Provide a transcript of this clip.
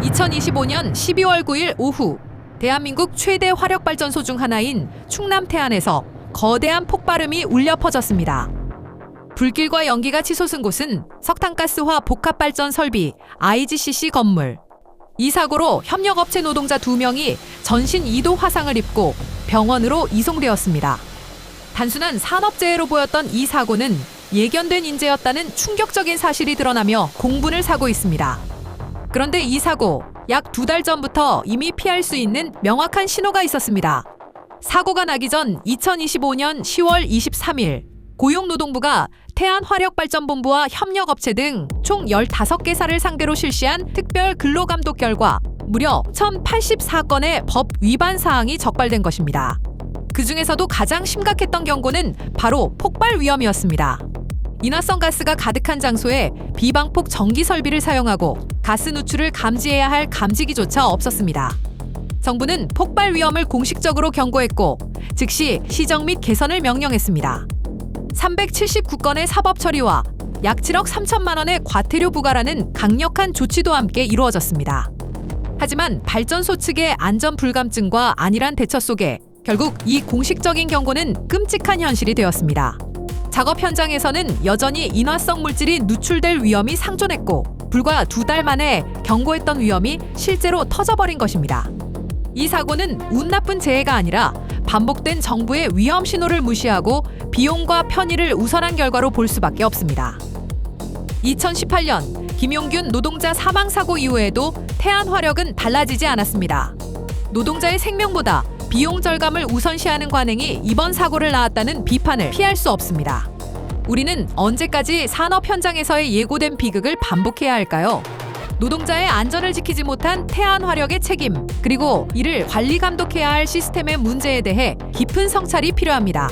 2025년 12월 9일 오후 대한민국 최대 화력 발전소 중 하나인 충남 태안에서 거대한 폭발음이 울려 퍼졌습니다. 불길과 연기가 치솟은 곳은 석탄가스화 복합발전 설비 IGCC 건물. 이 사고로 협력업체 노동자 2명이 전신 2도 화상을 입고 병원으로 이송되었습니다. 단순한 산업재해로 보였던 이 사고는 예견된 인재였다는 충격적인 사실이 드러나며 공분을 사고 있습니다. 그런데 이 사고 약 두 달 전부터 이미 피할 수 있는 명확한 신호가 있었습니다. 사고가 나기 전 2025년 10월 23일 고용노동부가 태안화력발전본부와 협력업체 등 총 15개사를 상대로 실시한 특별 근로감독 결과 무려 1084건의 법 위반 사항이 적발된 것입니다. 그 중에서도 가장 심각했던 경고는 바로 폭발 위험이었습니다. 인화성 가스가 가득한 장소에 비방폭 전기 설비를 사용하고 가스 누출을 감지해야 할 감지기조차 없었습니다. 정부는 폭발 위험을 공식적으로 경고했고 즉시 시정 및 개선을 명령했습니다. 379건의 사법 처리와 약 7억 3천만 원의 과태료 부과라는 강력한 조치도 함께 이루어졌습니다. 하지만 발전소 측의 안전 불감증과 안일한 대처 속에 결국 이 공식적인 경고는 끔찍한 현실이 되었습니다. 작업 현장에서는 여전히 인화성 물질이 누출될 위험이 상존했고 불과 두 달 만에 경고했던 위험이 실제로 터져버린 것입니다. 이 사고는 운 나쁜 재해가 아니라 반복된 정부의 위험 신호를 무시하고 비용과 편의를 우선한 결과로 볼 수밖에 없습니다. 2018년 김용균 노동자 사망 사고 이후에도 태안 화력은 달라지지 않았습니다. 노동자의 생명보다 비용 절감을 우선시하는 관행이 이번 사고를 낳았다는 비판을 피할 수 없습니다. 우리는 언제까지 산업 현장에서의 예고된 비극을 반복해야 할까요? 노동자의 안전을 지키지 못한 태안 화력의 책임, 그리고 이를 관리 감독해야 할 시스템의 문제에 대해 깊은 성찰이 필요합니다.